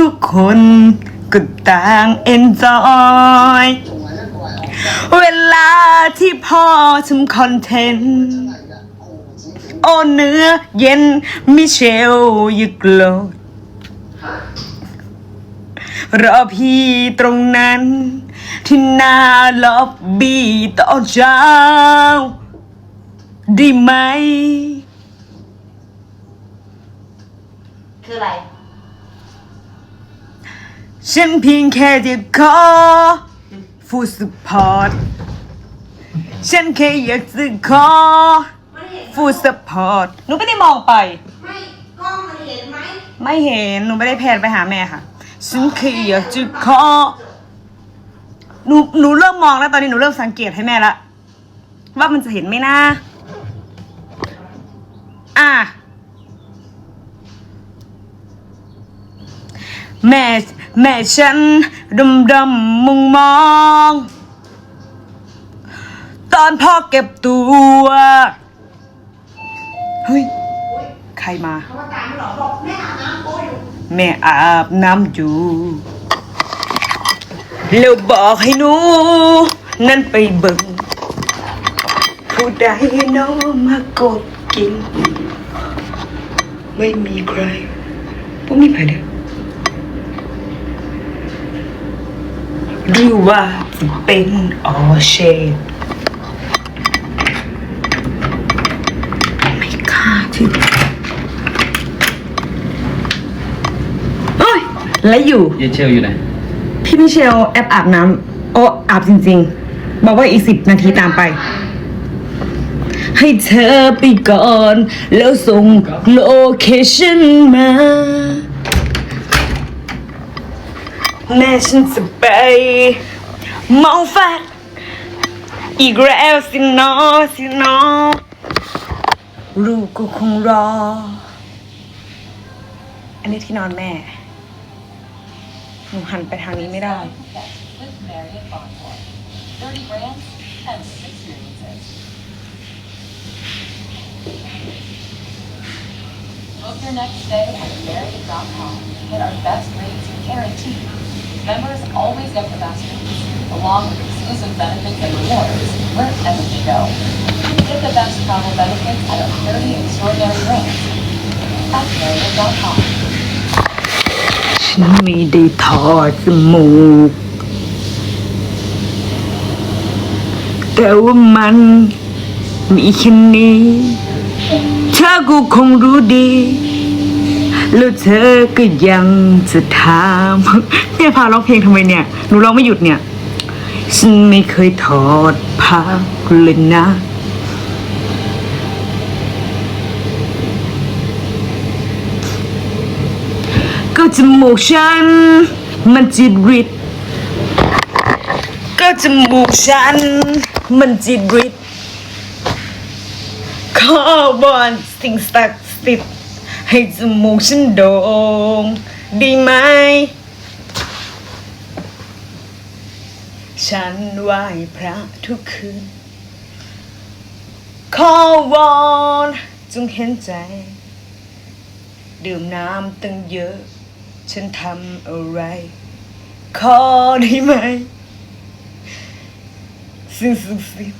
ทุกคนก็ต่างเอนจอยเวลาที่พ่อทำคอนเทนต์ โอเนื้อเย็นมิเชลย่าโกรธรอพี่ตรงนั้น ที่หน้าล็อบบี้ตอนเช้าได้ไหม คืออะไร ฉันเพียงแค่จะขอฟูสปอร์ตฉันแค่อยากจะขอมันเห็นฟูสปอร์ตหนูไม่ได้มองไป ไม่กล้องมันเห็นไหมไม่เห็นหนูไม่ได้แพนไปหาแม่ค่ะ ฉันแค่อยากจะขอหนูหนูเริ่มมองแล้วตอนนี้หนูเริ่มสังเกตให้แม่ละว่ามันจะเห็นไหมนะอะแม่ แม่ฉันดำดำมองมอง ตอนพ่อเก็บตัว เฮ้ย ใครมาแม่อาบน้ำอยู่แม่อาบน้ำอยู่แล้วบอกให้หนู นั่นไปเบิ่งผู้ใดน้องมากดกิน ไม่มีใครพวกมีใครเด้อ หรือว่าจะเป็นออเชนไม่กล้าที่เฮ้ยและอยู่ เยเชลอยู่ไหนพี่มิเชลแอปอาบน้ำโอ้อาบจริงๆ บอกว่าอีกสิบนาทีตามไป ให้เธอไปก่อน แล้วส่งโลเคชั่นมา แม่ฉันจะไปเมาแฟดอีกแล้วสินอสินอลูกก็คงรอ อันนี้ที่นอนแม่ หนูหันไปทางนี้ไม่ได้ with Marriott Bonvoy. 30 brands, endless experiences. Book your next stay at Marriott.com. Get our best rates guaranteed. Members always get the best rates, along with exclusive benefits and rewards wherever they go. Get the best travel benefits at our 30 extraordinary brands at Marriott.com. ฉันไม่ได้ถอดจมูก แต่ว่ามันมีแค่นี้ เธอกูคงรู้ดี แล้วเธอก็ยังจะถามเนี่ยพาร้องเพลงทำไมเนี่ยหนูร้องไม่หยุดเนี่ย ฉันไม่เคยถอดผ้าเลยนะก็จมูกฉัน มันจิตริดก็จมูกฉัน มันจิตริดขอบอนสิ่งศักดิ์สิทธิ์ ให้จมูกฉันโด่งดีไหม ฉันไหว้พระทุกคืน ขอวอนจงเห็นใจ ดื่มน้ำตั้งเยอะ ฉันทำอะไร ขอได้ไหมสิ่งศักดิ์สิท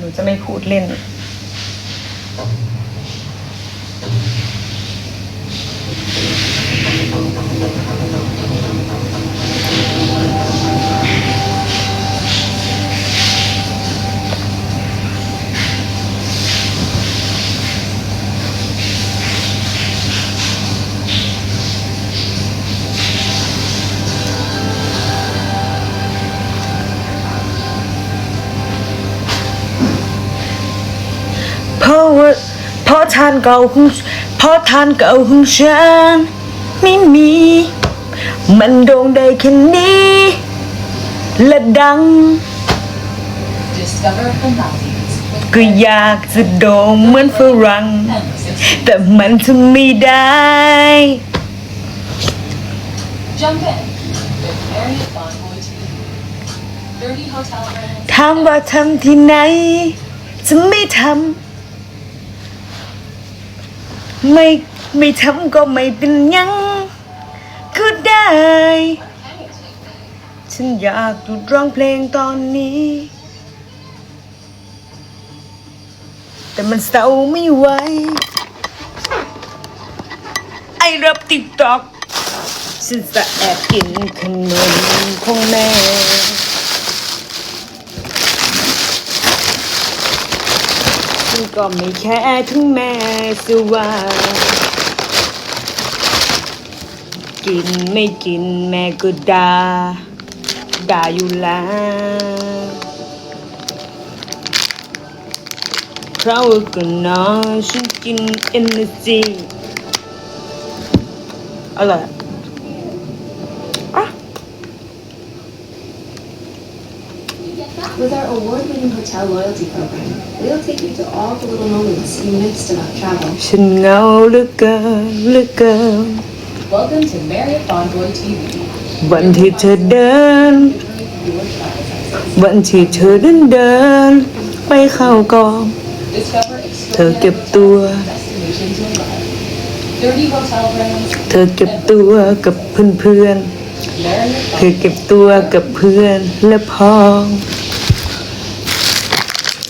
หนูจะไม่พูดเล่นาะทานเก่าของเพราะทานเก่าของฉันไม่มี มันโด่งได้แค่นี้ และดัง Discover the mountains with ก็อยากจะโด่งเหมือนฝรั่ง endless แต่มันทำไม่ได้ Jump in with Marriott Bonvoy 2. 30 hotel brands, ถามว่าทำที่ไหน จะไม่ทำ ไม่ไม่ทำก็ไม่เป็นยังก็ได้ ฉันอยากหยุดร้องเพลงตอนนี้ แต่มันเศร้าไม่ไหวไอรับติ๊กตอกฉันจะแอบกินขนมของแม่ ฉัน ก็ไม่แค่ถึงแม่สิว่ากินไม่กินแม่ก็ด่าด่าอยู่แล้วเพราะว่าก็นอนฉันกิน energy อร่อยอะ With our award-winning hotel loyalty program, we'll take you to all the little moments you missed about travel. ฉันเหงาเหลือเกินเหลือเกิน Welcome to Marriott Bonvoy TV. วันที่เธอเดิน Your travel senses. วันที่เธอเดินเดิน ไปเข้ากอง Discover เธอเก็บ extraordinary ตัว destinations you'll love. 30 hotel brands, เธอเก็บตัวกับเพื่อนๆ Marriott เธอเก็บตัวกับเพื่อนและพ้อง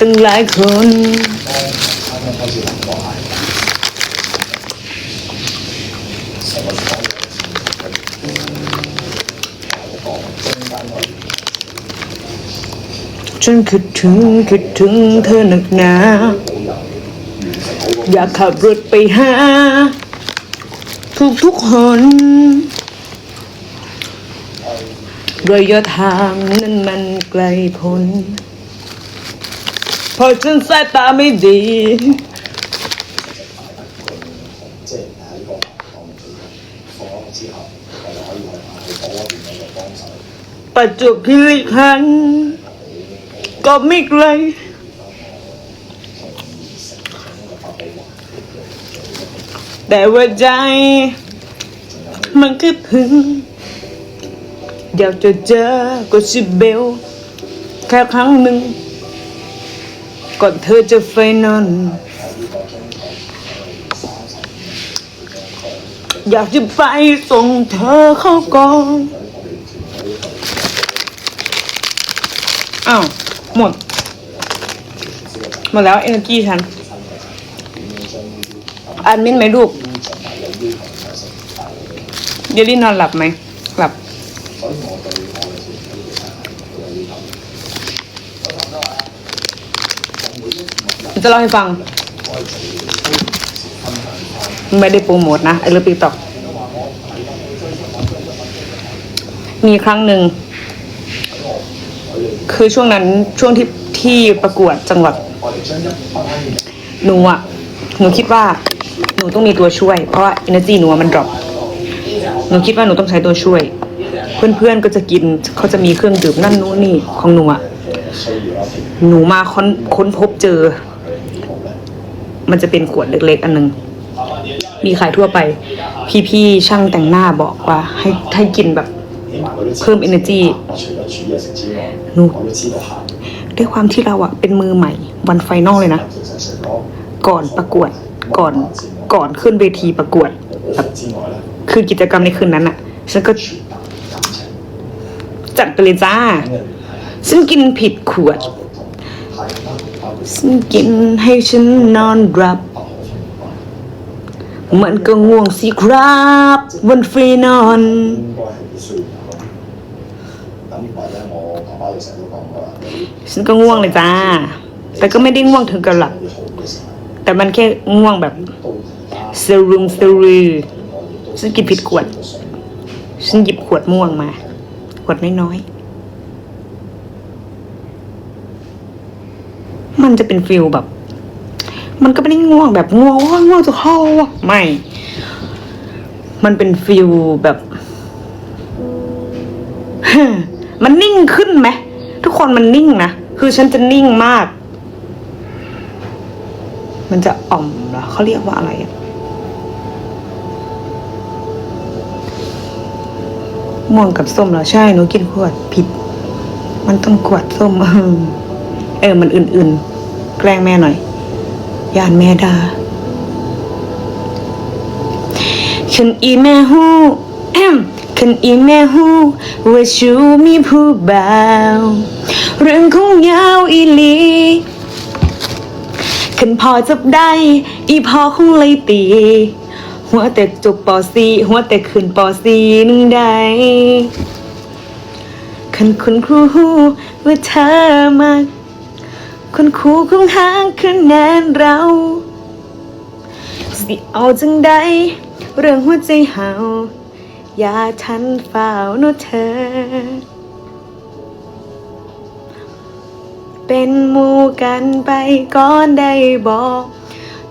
ตั้งหลายคนฉันคิดถึงคิดถึงเธอหนักหนา อยากขับรถไปหา ทุกทุกๆคนระยะทางนั้นมันไกลพ้น พอฉันสายตาไม่ดี ประจวบพิรันก็ไม่ไกลแต่ว่าใจ มันคิดถึง อยากจะเจอก็บชิเบล แค่ครั้งหนึ่ง ก่อนเธอจะไฟนอน อยากจะไปส่งเธอเข้ากองอ้าวหมด หมดแล้วเอเนอร์จีฉันอันมินไหมลูกเดลี่นอนหลับไหม หลับ จะเล่าให้ฟัง ไม่ได้โปรโมทนะไอเลิฟติ๊กต็อกมีครั้งหนึ่ง คือช่วงนั้นช่วงที่ที่ประกวดจังหวัด หนูอะหนูคิดว่า หนูต้องมีตัวช่วย เพราะว่า energy หนูมันดรอปหนูคิดว่าหนูต้องใช้ตัวช่วย เพื่อนๆก็จะกินเขาจะมีเครื่องดื่มนั่นนู้นนี่ของหนูอะหนูมาค้นค้นพบเจอ มันจะเป็นขวดเล็กๆ อันนึง มีขายทั่วไป พี่ๆช่างแต่งหน้าบอกว่าให้ให้กินแบบเพิ่ม energy นูด้วยความที่เราอะเป็นมือใหม่ วันไฟนอลเลยนะ ก่อนประกวดก่อนก่อนขึ้นเวทีประกวดแบบคือกิจกรรมในคืนนั้นอะฉันก็ จัดไปเลยจ้า ซึ่งกินผิดขวด ฉันกินให้ฉันนอนรับ มันก็ง่วงสิครับวันฟรีนอน ฉันก็ง่วงเลยจ้า แต่ก็ไม่ได้ง่วงถึงกับหลับ แต่มันแค่ง่วงแบบเซรุงซรือฉันกินผิดขวด ฉันหยิบขวดม่วงมา ขวดไม่น้อย มันจะเป็นฟิลแบบ มันก็ไม่ได้ง่วงแบบง่วงง่วงจะเข้าว่ะไม่ มันเป็นฟิลแบบ มันนิ่งขึ้นไหมทุกคนมันนิ่งนะคือฉันจะนิ่งมาก มันจะอ่อมเหรอเขาเรียกว่าอะไรอะม่วงกับส้มเหรอใช่หนูกินขวดผิด มันต้องขวดส้มเออ เออมันอื่นๆ แกล้งแม่หน่อยยานแม่ดาคันอีแม่ฮู้คันอีแม่ฮู้ว่าชูมีผู้บ่าวเรื่องของยาวอีหลีคันพอจับได้ อีพอคงเลยตี หัวแต่จบปอสีหัวแต่ขึ้นปอสีนึงได้คันคุณครูฮู้ว่าเธอมา คุณครูคงห่างคะแนนเราสิเอาจังใด เรื่องหัวใจเฮาอย่าทันฝ่าวเนอะเธอ เป็นหมู่กันไปก่อนได้บอก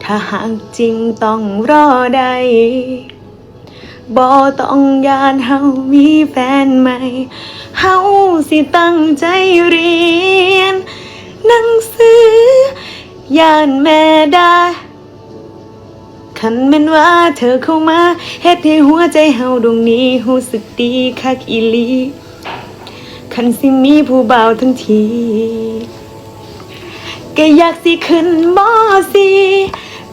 ถ้าหากจริงต้องรอได้บอต้องยานเฮามีแฟนใหม่ เฮาสิตั้งใจเรียน หนังสือย่านแม่ได้คันแม่นว่าเธอเข้ามาเฮ็ดให้หัวใจเฮาดวงนี้รู้สึกดีคักอีลีคันสิมีผู้บ่าวทั้งทีก็อยากสิขึ้นมอสี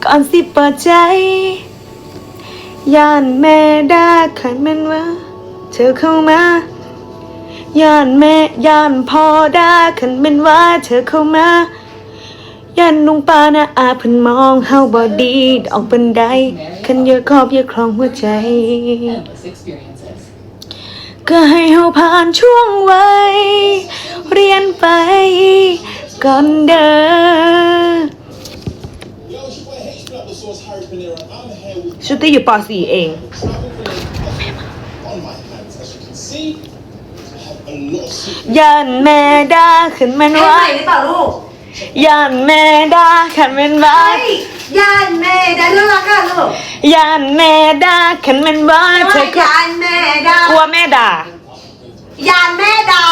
ก่อนสิเปิดใจ ย่านแม่ดาคันแม่นว่า เธอเข้ามา ย่านแม่ย่านพ่อด่าคันแม่นว่าเธอเข้ามาย่านลุงป้านะอาเพิ่นมองเฮาบ่ดีดอกบันไดคันอย่าครอบอย่าครองหัวใจ Endless experiences. ก็ให้เฮาผ่านช่วงวัยเรียนไป ก่อนเด้อ Yo, it's your boy H Black, the source Harry Panera. I'm here with ชุติอยู่ป .4 เอง ย่านแม่ด่าขึ้นแม่นให้ว่าใหม่หรือเปล่าลูกย่านแม่ด่าขันแม่นว่าเฮ้ยยานแม่ดาน่ารักอะลูกย่านแม่ด่าขันแม่นว่าเธอก็ยานแม่ดากลัวแม่ด่ายานแม่ดา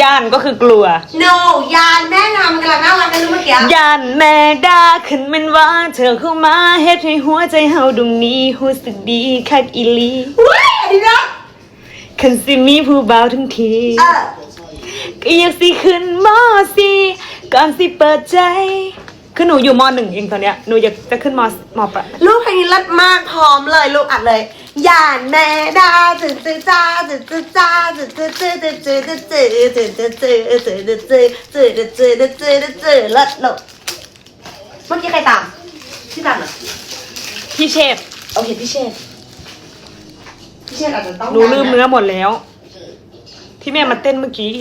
ย่านก็คือกลัว no ยานแม่ทำกำลังน่ารักกันรู้เมื่อกี้ย่านแม่ด่าขึ้นแม่นว่าเธอเข้ามาเฮ็ดให้หัวใจเฮาดวงนี้รู้สึกดีคักอีหลี อุ้ยอันนี้นะ คันสิมีผู้บ่าวทั้งที เออก็อยากสิขึ้นมสี่ก่อนสิเปิดใจ คือหนูอยู่มหนึ่งเองตอนเนี้ย หนูอยากจะขึ้นมมปะลูกเพลงนี้รัดมากพร้อมเลยลูกอัดเลยยานแม่ดาจืดจืดจ้าจืดจืดจ้าจืดจืดจืดจืดจืดจืดจืดจืดจืดจืดจืดจืดจืดจืดจืดจืดจืดจืดเลิศลูกเมื่อกี้ใครตามที่ตามเหรอพี่เชฟโอเคพี่เชษ พี่เชษอาจจะต้องหนูลืมเนื้อหมดแล้ว ที่แม่มาเต้นเมื่อกี้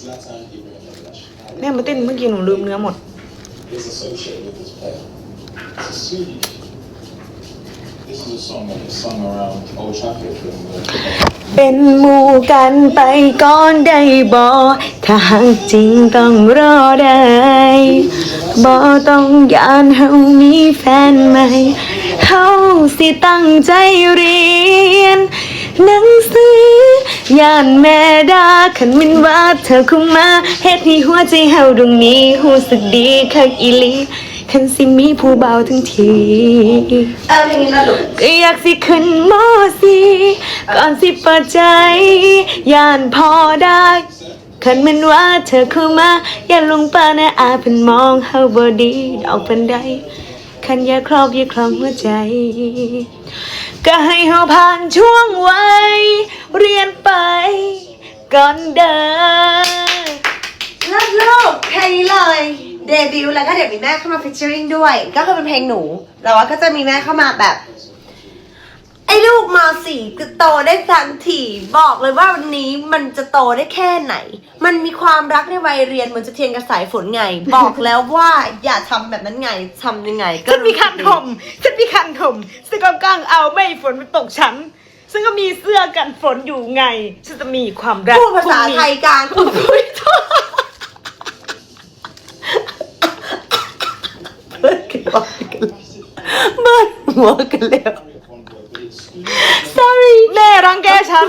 Zlatan Ibrahimovic แม่มาเต้นเมื่อกี้หนูลืมเนื้อหมด is associated with this player. It's a Swedish. This is a song that was sung around Old Trafford when we were เป็นหมู่กันไปก่อนได้บอถ้าหากจริงต้องรอได้บอต้องยานเฮามีแฟนใหม่เฮา สิตั้งใจเรียน หนังสือยานแม่ดาขันมินว่าเธอคงมาเฮ็ดให้หัวใจเฮาดวงนี้รู้สึกดีคักอีหลีคันสิมีผู้เบาวทั้งทีเออเพลงนี้นะลูกก็อยากสิขึ้นมอสีก่อนสิเปิดใจ ย่านพอได้คันแมันว่าเธอเข้ามา อย่าลงป่านะอาเพิ่นมองเฮาบ่ดีดอกปันใด คันอย่าครอบอย่าคลองหัวใจ ก็ให้เฮาผ่านช่วงวัยเรียนไปก่อนเด้อเลิศลูกเพลงนี้เลย เดบิวต์แล้วก็เดี๋ยวมีแม่เข้ามาฟิชเชอริงด้วย ก็คือเป็นเพลงหนูแต่ว่าก็จะมีแม่เข้ามาแบบ ไอ้ลูกมาสี่จะโตได้ทันทีบอกเลยว่าวันนี้มันจะโตได้แค่ไหน มันมีความรักในวัยเรียนเหมือนจะเทียนกับสายฝนไง บอกแล้วว่าอย่าทำแบบนั้นไงทำยังไงก็ฉันมีคันถมฉันมีคันถมซึ่งกำลังเอาไม่ให้ฝนมันตกฉันซึ่งก็มีเสื้อกันฝนอยู่ไงฉันจะมีความรักพูดภาษาไทยกลางพูดคุยทั่วเบิร์ดกันแล้วเบิร์ดหัวกันแล้ว แม่รังแกฉัน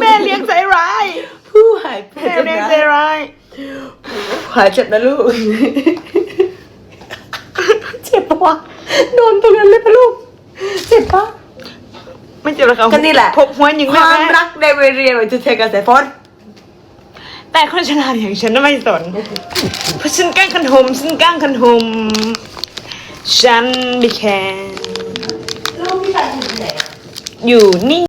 แม่เลี้ยงใจร้ายผู้หายไปแม่จากเลี้ยงนะใจร้ายหายเจ็บนะลูก เจ็บปะวะโดนตรงนั้นเลยปะลูก เจ็บปะไม่เจ็บหรอกครับก็นี่แหละพกหัวยิงคแม่วามแม่รักในวัยเรียนเหมือนจะเทกับสายฝนแต่คนฉลาดอย่างฉันน่ะไม่สน เพราะฉันก้างคันหมฉันก้างคันหมฉันไม่แคร์ลูกพี่แฟนอยู่ที่ไหนอะ อยู่นี่